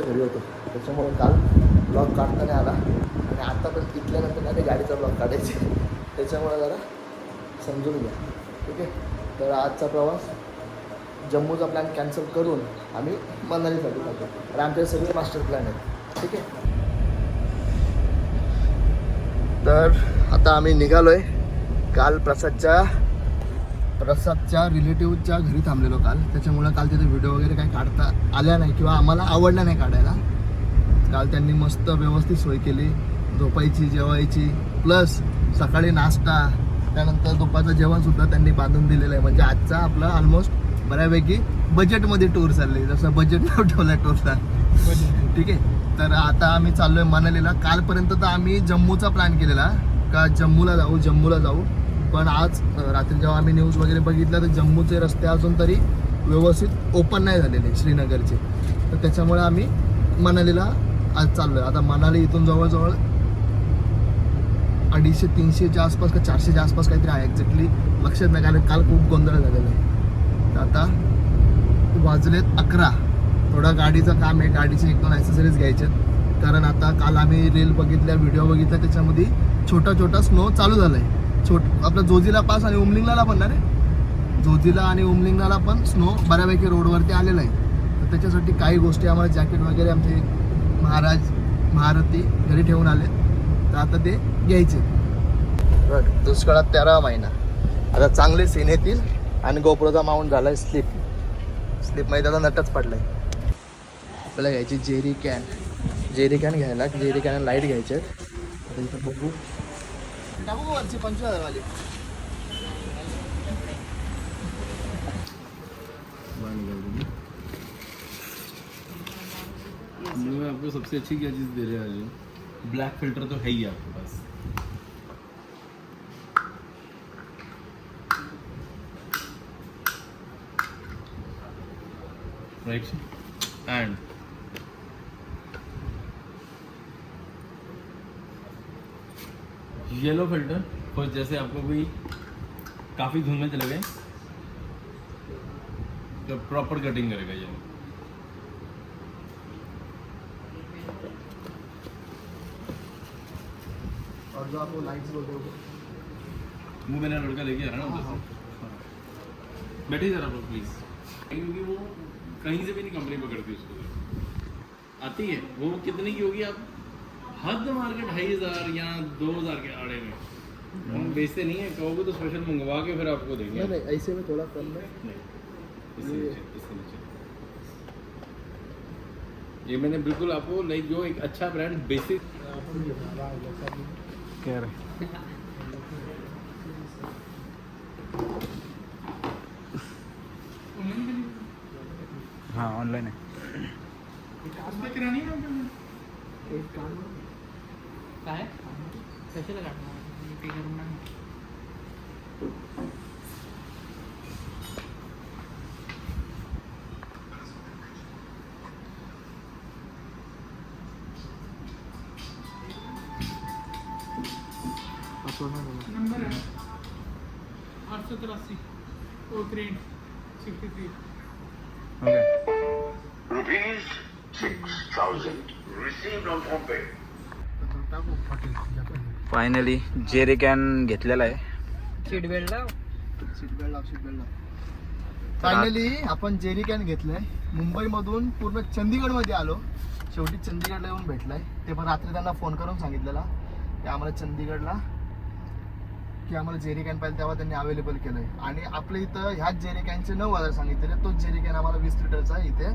काल घरी होतो. त्याच्यामुळे काल ब्लॉग काढता नाही आला. आणि आता पण तिथल्यानंतर नाही गाडीचा ब्लॉग काढायचे त्याच्यामुळे जरा समजून घ्या. ठीक आहे? तर आजचा प्रवास जम्मूचा प्लॅन कॅन्सल करून आम्ही मनालीसाठी जातो. आणि आमचे सगळे मास्टर प्लॅन आहेत. ठीक आहे? तर आता आम्ही निघालो आहे काल प्रसादच्या प्रसादच्या रिलेटिव्हच्या घरी थांबलेलो काल. त्याच्यामुळं काल तिथे व्हिडिओ वगैरे काही काढता आल्या नाही किंवा आम्हाला आवडला नाही काढायला. काल त्यांनी मस्त व्यवस्थित सोय केली. झोपायची जेवायची. प्लस सकाळी नाश्ता त्यानंतर दुपारचं जेवणसुद्धा त्यांनी बांधून दिलेलं आहे. म्हणजे आजचा आपला ऑलमोस्ट बऱ्यापैकी बजेटमध्ये टूर चालले. जसं बजेट ठेवला टूरचा ठीक आहे. तर आता आम्ही चाललोय मनालीला. कालपर्यंत तर आम्ही जम्मूचा प्लॅन केलेला. का जम्मूला जाऊ जम्मूला जाऊ. पण आज रात्री जेव्हा आम्ही न्यूज वगैरे बघितलं तर जम्मूचे रस्ते अजून तरी व्यवस्थित ओपन नाही झालेले श्रीनगरचे. तर त्याच्यामुळे आम्ही मनालीला आज चाललोय. आता मनाली इथून जवळजवळ अडीचशे तीनशेच्या आसपास का चारशेच्या आसपास काहीतरी आहे. एक्झॅक्टली लक्षात नाही कारण काल खूप गोंधळ झालेला आहे. तर आता वाजलेत अकरा. थोडा गाडीचं काम आहे. गाडीचे एक दोन ॲसेसरीज घ्यायचे कारण आता काल आम्ही रील बघितल्या व्हिडिओ बघितला त्याच्यामध्ये छोटा छोटा स्नो चालू झाला आहे छोट आपला जोजीला पास आणि उमलिंगला पण ना रे? जोजीला आणि उमलिंगला पण स्नो बऱ्यापैकी रोडवरती आलेला आहे. तर त्याच्यासाठी काही गोष्टी आम्हाला जॅकेट वगैरे आमचे महाराज महारथी घरी ठेवून आले तर आता ते घ्यायचे. दुष्काळात तेरा महिना. आता चांगले सीन येतील आणि गोपुराचा माउंट झालाय स्लिप स्लिपमध्ये त्याचा नटच पडलाय. आपल्याला घ्यायची जेरी कॅन जेरी कॅन घ्यायला जेरी कॅन लाइट घ्यायचे आता इथं बघू. आपको सबसे अच्छी क्या चीज़ दे रहे हैं आज? ब्लैक फ़िल्टर तो है ही आपके पास। राइट एंड येलो फ़िल्टर और जैसे आपको भी काफ़ी धुंध में चले गए तो प्रॉपर कटिंग करेगा ये। और जो आपको लाइट्स बोलते हो। वो मेरा लड़का लेके आ रहा है ना उधर से। बैठिए जरा आप प्लीज़। क्योंकि वो कहीं से भी नहीं कंपनी पकड़ती उसको। आती है वो कितने की होगी आप? हद मार के ढाई हज़ार या दो हज़ार के आड़े में। हम बेचते नहीं है कहोगे तो स्पेशल मंगवा के फिर आपको देंगे। नहीं नहीं ऐसे में थोड़ा कम है। नहीं, इससे नीचे, इससे नीचे। ये मैंने बिल्कुल आपको लाइक जो एक अच्छा ब्रांड बेसिक कह रहे हाँ। ऑनलाइन है एक काम काय? कशाला काढणार पे करून ना. नंबर है आठ सौ तिरासी O three sixty three okay rupees 6,000 received on phone pay. Finally jerry can घेतलेला आहे. सीट बेल्ट लाव सीट बेल्ट लाव सीट बेल्ट लाव. फायनली आपण जेरी कॅन घेतलंय. मुंबईमधून पूर्ण चंदीगडमध्ये आलो. शेवटी चंदीगडला येऊन भेटलाय. ते पण रात्री त्यांना फोन करून सांगितलेला की आम्हाला चंदीगडला की आम्हाला जेरी कॅन पाहिजे तेव्हा त्यांनी अवेलेबल केलंय. आणि आपल्या इथं ह्याच जेरी कॅनचे नऊ हजार सांगितलेले. तोच जेरी कॅन आम्हाला वीस लिटरचा इथे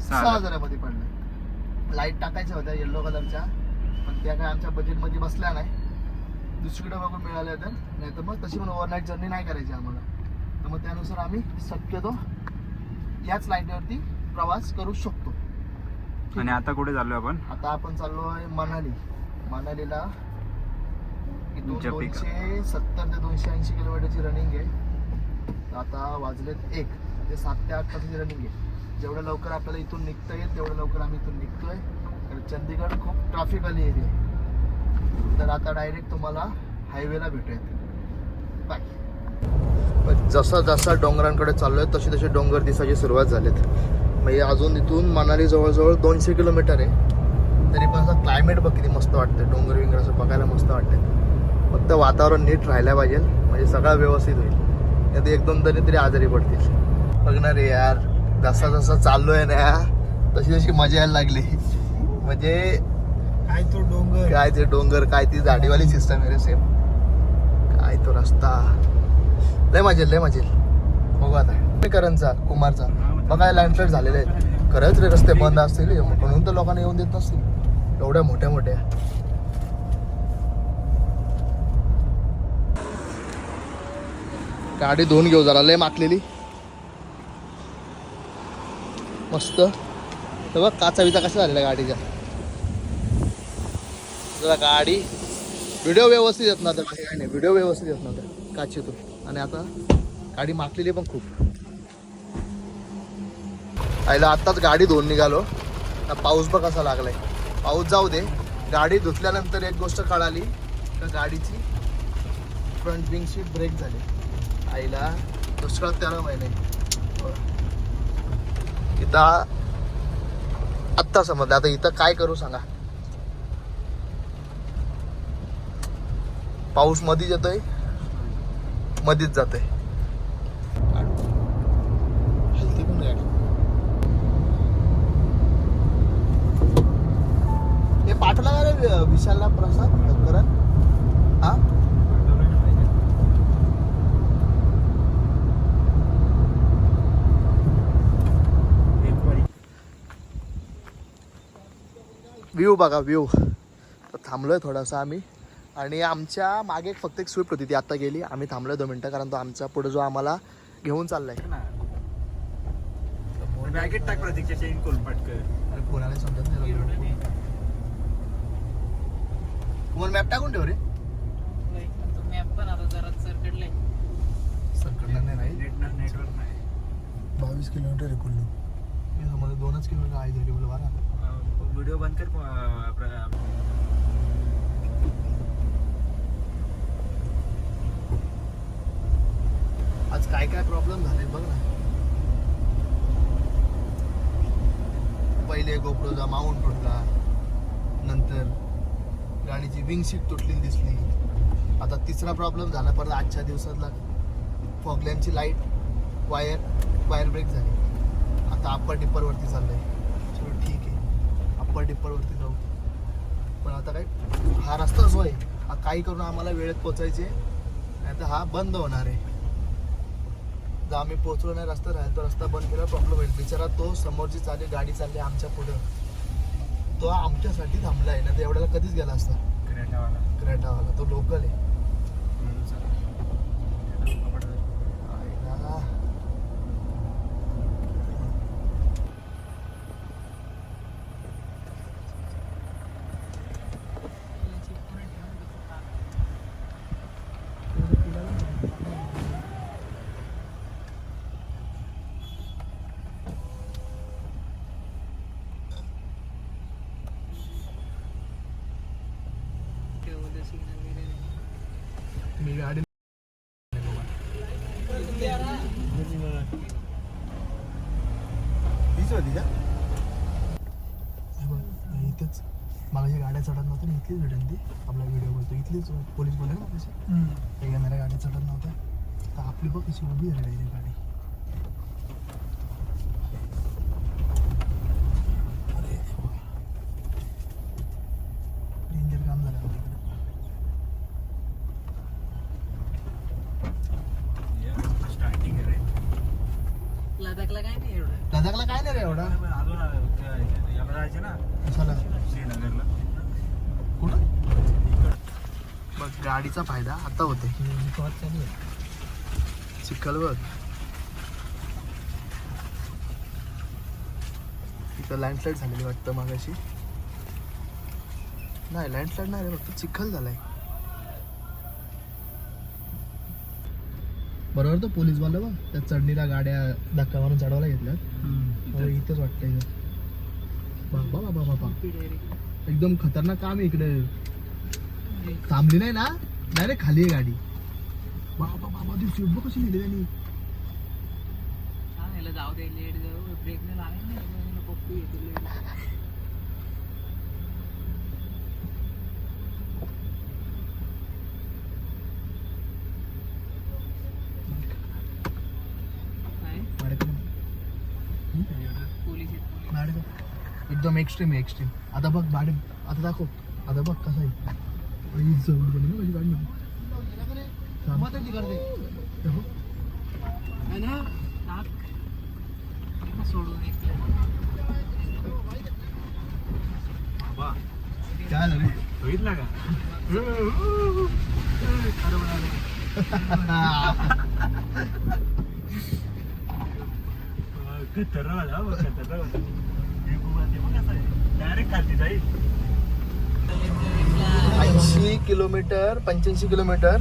सहा हजारामध्ये पडलाय. लाइट टाकायच्या होत्या येल्लो कलरच्या पण त्या काय आमच्या बजेटमध्ये बसल्या नाही. दुसरीकडे बघून मिळाल्या तर नाही तर मग तशी पण ओव्हरनाईट जर्नी नाही करायची आम्हाला. तर मग त्यानुसार आम्ही शक्यतो याच लाईटवरती प्रवास करू शकतो. आणि आता कुठे चाललोय आपण? आता आपण चाललो आहे मनाली. मनालीला इथून. दोनशे सत्तर ते दोनशे ऐंशी किलोमीटरची रनिंग आहे. आता वाजलेत एक. म्हणजे सात ते आठ तासाची रनिंग आहे. जेवढं लवकर आपल्याला इथून निघता येईल तेवढं लवकर आम्ही इथून निघतोय. चंदीगड खूप ट्रॅफिक आली एरिया आहे. तर आता डायरेक्ट तुम्हाला हायवेला भेटूयात. बाय जसा जसा डोंगरांकडे चाललोय तसे तसे डोंगर दिसायची सुरुवात झालीत. म्हणजे अजून इथून मनाली जवळजवळ दोनशे किलोमीटर आहे. तरी पण असं क्लायमेट बघ किती मस्त वाटतं डोंगर विंगर असं बघायला मस्त वाटतं फक्त वातावरण नीट राहायला पाहिजे. म्हणजे सगळं व्यवस्थित होईल. नाही तर एक दोन तरी तरी आजारी पडतील. बघणार रे यार. जसा जसा चाललोय ना तशी तशी मजा यायला लागली. म्हणजे काय तो डोंगर? काय ते डोंगर काय ती झाडीवाली सिस्टम आहे रे सेम काय तो रस्ता? लय मजेल लय मजेल बघू आता. करंचा कुमारचा. बघायला लँडस्लाईड झालेले आहेत. खरंच रे रस्ते बंद असतील. म्हणून तर लोकांना येऊन देत नसतील. एवढ्या मोठ्या मोठ्या. गाडी धुवून घेऊ जरा. लय माकलेली मस्त. तर बघ काचा बिचा कशा झालेल्या गाडीच्या? जरा गाडी व्हिडिओ व्यवस्थित येत नव्हता काही नाही व्हिडिओ व्यवस्थित येत नव्हता काचीतून. आणि आता गाडी माकलेली पण खूप. आईला आत्ताच गाडी धुवून निघालो. पाऊस बघ कसा लागलाय. पाऊस जाऊ दे. गाडी धुतल्यानंतर एक गोष्ट कळाली. का गाडीची फ्रंट विंग सीट ब्रेक झाली. आईला दुष्काळ तेरा महिने. इथं आत्ता समजलं. आता इथं काय करू सांगा. पाऊस मधीच येतोय. मधीच जातोय. हलती पण गाडी हे पाठवला का रे विशालला प्रसाद करण हा? व्ह्यू बघा व्ह्यू थांबलोय थोडासा आम्ही. आणि आमच्या मागे एक फक्त एक स्विफ्ट होती ती आता गेली. आम्ही थांबलोय दोन मिनटं कारण तो आमचा पुढे जो आम्हाला घेऊन चाललाय. बॅगेत टाक प्रतीक्षा चेन कोलपाटकर अरे कोणाला समजत नाही तुम्हाला मॅप टाकून ठेव रे? मॅप पण आता जरा सरकडलाय नाही नेटवर्क नाही. बावीस किलोमीटर आहे कुल्लू. मी समज दोनच किलोमीटर आहे बोल व्हिडिओ बंद कर अं, आपलं- आज काय काय प्रॉब्लेम झाले बघ ना. पहिले गोपडोजा माउंट तुटला नंतर गाडीची विंग सीट तुटलेली दिसली. आता तिसरा प्रॉब्लेम झाला परत आजच्या दिवसातला फॉगलॅनची लाइट वायर वायर ब्रेक झाली. आता अप्पर टिप्परवरती चाललंय. चलो ठीक आहे. अप्पर टिप्परवरती जाऊ. पण आता काय हा रस्ता जो आहे हा काही करून आम्हाला वेळेत पोचायचे नाही तर हा बंद होणार आहे. जर आम्ही पोहोचलो नाही रस्ता राहील तर रस्ता बंद केला प्रॉब्लेम होईल बिचारा तो समोरची चालली गाडी चालली आमच्या पुढं. तो आमच्यासाठी थांबला आहे ना तर एवढ्याला कधीच गेला असता. क्रेटावाला. क्रेटावाला तो लोकल आहे कपडा. आईला. मी गाडी हीच होती का हे बघ, हे इथेच मला ही गाड्या चढत नव्हत्या ना इथलीच भेटेल ती. आपला व्हिडिओ बोलतो. इथलीच पोलीस बोलले ना कशी ते येणाऱ्या गाड्या चढत नव्हत्या. तर आपली बघ कशी उभी आहे डायरेक्ट गाडी अरे डेंजर काम झालं आपल्या इकडे. स्टार्टिंग आहे रे. लडाखला काय नाही एवढं लडाखला काय नाही रे एवढा पण अजून अं, त्या- याला जायचं ना कशाला श्रीनगरला कुठं बघ गाडीचा फायदा आता होते चिखल बघ तिथं लँडस्लाईड झालेली वाटतं मागाशी. नाही लँडस्लाईड नाही रे फक्त चिखल झालाय. बरोबर तो पोलीसवाला बघ त्या चढणीला गाड्या धक्का मारून चढवायला घेतल्यात. मला इथंच वाटतं इथं बाबा बाबा बाबा. एकदम खतरनाक काम आहे इकडे. थांबली नाही ना? डायरेक्ट खाली आहे गाडी. बाबा बाबा ती सीट बघ कशी लिहिली त्यांनी? जाऊ दे लेट जाऊ ब्रेक नाही लागेल ना पप्पू येते लेट काय? पोलीस येत एकदम एक्स्ट्रीम एक्स्ट्रीम आता बघ गाडी आता दाखव. आता बघ कसं आहे. माझी गाडी सोडून काय झालं बघितला का डायरेक्ट खालती जाईल ऐंशी किलोमीटर पंच्याऐंशी किलोमीटर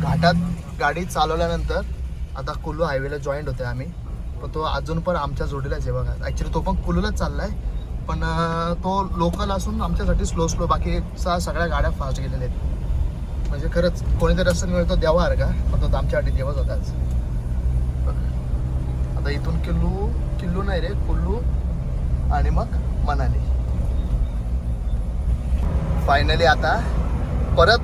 घाटात गाडी चालवल्यानंतर आता कुल्लू हायवेला जॉईंट होते आम्ही. पण तो अजून पण आमच्या जोडीलाच आहे बघा. ॲक्च्युली तो पण कुल्लूलाच चाललाय. पण तो लोकल असून आमच्यासाठी स्लो स्लो बाकी सगळ्या गाड्या फास्ट गेलेल्या आहेत. म्हणजे खरंच कोणीतरी रस्ता मिळतो द्यावा हर का पण तो आमच्यासाठी देवच होता आज. आता इथून किल्लू किल्लू नाही रे कुल्लू आणि मग मनाली. फायनली आता परत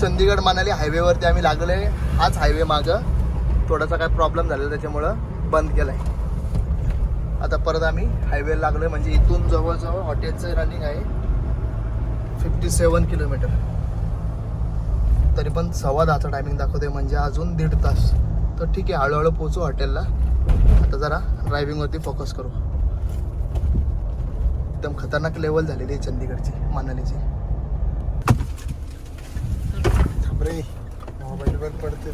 चंदीगड मनाली हायवेवरती आम्ही लागले हाच हायवे मागं. थोडासा काय प्रॉब्लेम झालेला त्याच्यामुळं बंद केलाय. आता परत आम्ही हायवे लागलोय. म्हणजे इथून जवळजवळ हॉटेलचं रनिंग आहे फिफ्टी सेवन किलोमीटर तरी पण सव्वा दहाचा टायमिंग दाखवते म्हणजे अजून दीड तास. तर ठीक आहे हळूहळू पोचू हॉटेलला. आता जरा ड्रायव्हिंगवरती फोकस करू. एकदम खतरनाक लेवल झालेली आहे चंदीगडची मनालीची. थांबरे मोबाईल वर पडते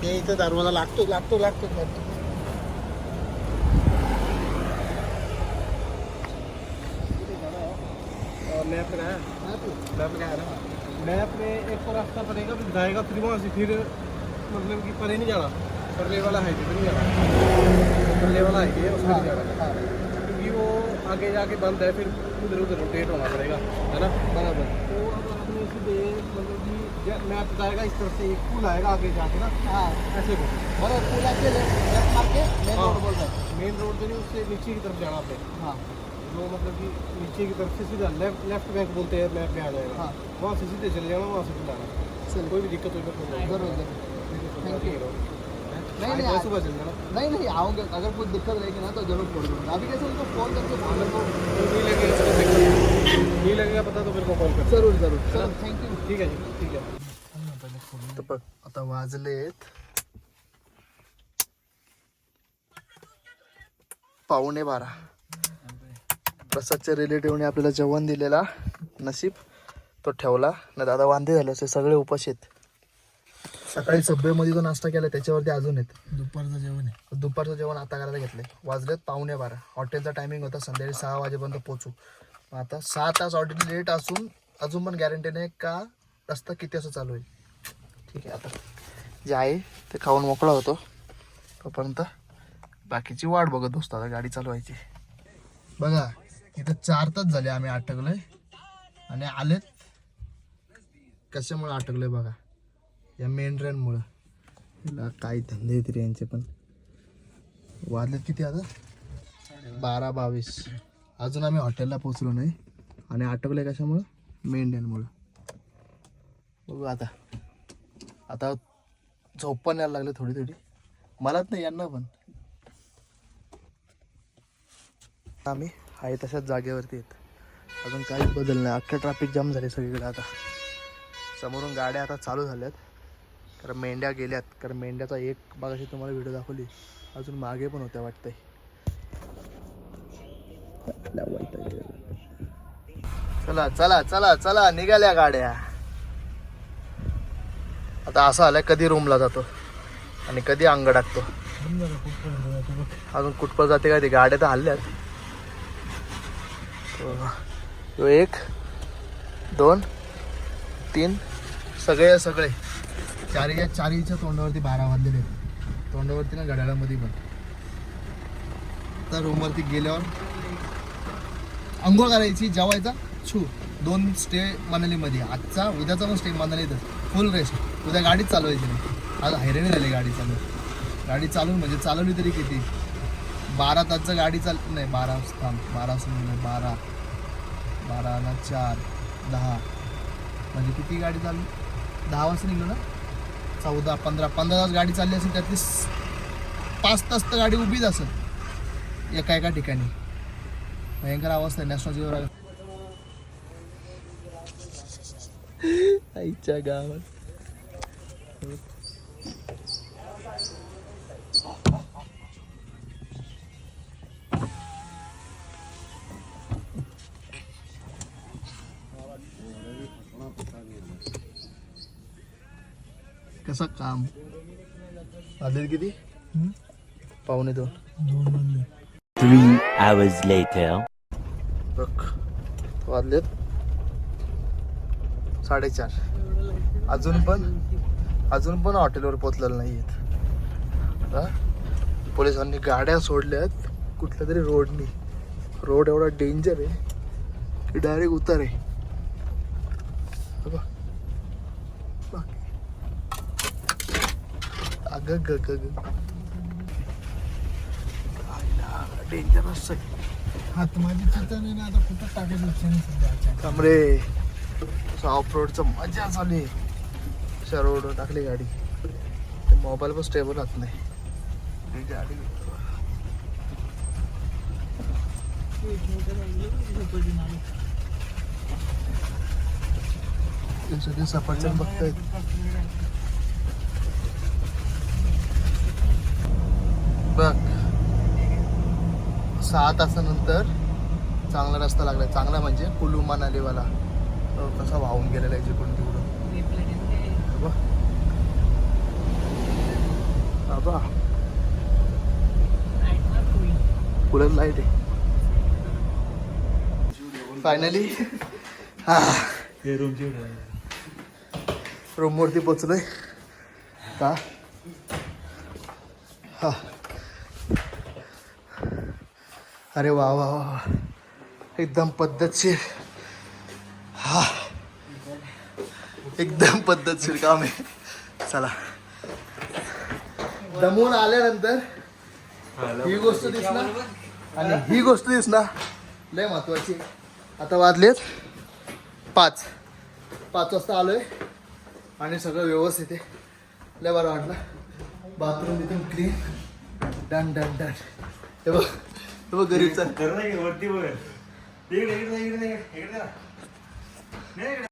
ते इथं दरवाज़ा लागतो लागतो लागतो लागतो मैप में मैप ना? मैप में एक तो रास्ता पड़ेगा फिर जाएगा फिर वहाँ से फिर मतलब कि परे नहीं जाना। परले वाला हाईवे पर नहीं जाना। परले वाला हाईवे है उसमें नहीं जाना। क्योंकि वो आगे जाके बंद है फिर उधर उधर रोटेट होना पड़ेगा है ना? बराबर। तो अब आपने सीधे मतलब कि मैप जाएगा इस तरफ से एक पुल आएगा आगे जाके ना हाँ ऐसे को बरोबर पुलाचे लेफ्ट मार्के मेन हाँ। रोड बोलतात मेन रोड तो नहीं उससे नीचे की तरफ जाना आपने हां जो मतलब कि नीचे की तरफ से सीधा लेफ्ट लेफ्ट बैंक बोलते हैं मैप में आ जाएगा। हाँ। वहाँ से सीधे चले जाना वहाँ से फिर आना कोई भी दिक्कत होगी तो Thank you. नहीं नहीं सुबह चल जाना नहीं नहीं आऊँगे अगर कुछ दिक्कत रहेगी ना तो जरूर फोन करूँगा अभी कैसे उनको फोन करके बोल को नहीं लगेगा तो नहीं लगेगा पता तो फिर को कॉल कर जरूर जरूर. चलो थँक्यू ठीक है जी ठीक है तर बघ आता वाजलेत पावणे बारा. प्रसादच्या रिलेटिव्हने आपल्याला जेवण दिलेला नशीब तो ठेवला. नाही दादा वांदे झाले असे सगळे उपाशी आहेत. सकाळी सबवेमध्ये जो नाश्ता केला त्याच्यावरती अजून आहेत. दुपारचं जेवण आहे. दुपारचं जेवण आता करायला घेतलंय. वाजलेत पावणे बारा. हॉटेलचा टायमिंग होता संध्याकाळी सहा वाजेपर्यंत मग आता सहा तास ऑर्डर लेट असून अजून पण गॅरंटी नाही का रस्ता किती असं चालू आहे ठीक आहे आता जे आहे ते खाऊन मोकळा होतो. तोपर्यंत बाकीची वाट बघत बसतो. आता गाडी चालवायची. बघा इथं चार तास झाले आम्ही अटकलोय. आणि आलेत. कशामुळे अटकलोय बघा. या मेंढऱ्यांमुळं हिला काही धंदे आहेत रे यांचे पण. वाजलेत किती आता? बारा बावीस. अजून आम्ही हॉटेलला पोचलो नाही. आणि अटकलोय कशामुळं? मेंढ्यांमुळं बघू आता. आता झोप पण यायला लागले थोडी थोडी. मलाच नाही यांना पण. आम्ही आहे तशाच जागेवरती येत अजून काहीच बदल नाही. अख्खं ट्रॅफिक जाम झाले सगळीकडे आता. समोरून गाड्या आता चालू झाल्यात. कारण मेंढ्या गेल्यात. कारण मेंढ्याचा एक मागाशी तुम्हाला व्हिडिओ दाखवली. अजून मागे पण होत्या वाटतंय. चला चला चला चला निघाल्या गाड्या. आता असं आलंय कधी रूमला जातो आणि कधी अंग टाकतो. अजून कुठपर जाते काय ते गाड्या तर हल्ल्यात. तो एक दोन तीन सगळे सगळे. चारीच्या चारीच्या तोंडावरती बारा वाजलेले आहेत. तोंडावरती ना घड्याळामध्ये पण. तर रूमवरती गेल्यावर आंघोळ करायची जेवायचा? छू. दोन स्टे मनालीमध्ये. आजचा उद्याचा पण स्टे मनालीतच. फुल रेस्ट उद्या गाडीच चालवायची नाही. आज हैराणी झाली गाडी चालू गाडी चालवून म्हणजे चालवली तरी किती? बारा तासचं गाडी चाल नाही बारा थांब. बारा समजलं बारा. बारा ना चार. दहा. म्हणजे किती गाडी चालू? दहा वाजता निघलो ना? चौदा पंधरा. पंधरा तास गाडी चालली असेल त्यातली पाच तास तर गाडी उभीच असेल. एका एका ठिकाणी. भयंकर अवस्था आहे नॅशनल जिओ आईच्या गावात. कसं काम? वाजले किती? पावणे दोन. दोन वाजले. Three hours later. बघ वाजलेत साडेचार. अजून पण अजून पण हॉटेलवर पोचलेलं नाही आहेत हा? पोलिसांनी गाड्या सोडल्यात कुठल्या तरी रोडनी. रोड एवढा डेंजर आहे की डायरेक्ट उतार. आहे हे बघ. बघ. अगं ग डेंजरस हात माझी ना आता कुठं टाकायचं इच्छा नाही सध्या कमरे. ऑफ रोडचं मजा चालू आहे. अशा रोडवर टाकली गाडी. मोबाईल पण स्टेबल राहत नाही. गाडी. ते सफरचंद बघतायत. बघ. सहा तासानंतर चांगला रस्ता लागलाय. चांगला म्हणजे कुलू मनालीवाला. कसा वाहून गेलेला आहे जिकडून तिकडून. बाबा. पुढे लाइट आहे. फायनली हा. रूमवरती पोचलोय का? हा. अरे वा वा वा. एकदम पद्धतशीर. हा. एकदम पद्धतशीर काम आहे. चला. दमून आल्यानंतर ही गोष्ट दिसणार. आणि ही गोष्ट दिसणार. लय महत्वाची. आता वाजलेत पाच. पाच वाजता आलोय. आणि सगळं व्यवस्थित आहे. लय बरं वाटलं. बाथरूम इथून क्लीन डन डन डन हे बघ. बघ गरीबचा. वरती बघ. इकडे इकडे इकडे इकडे.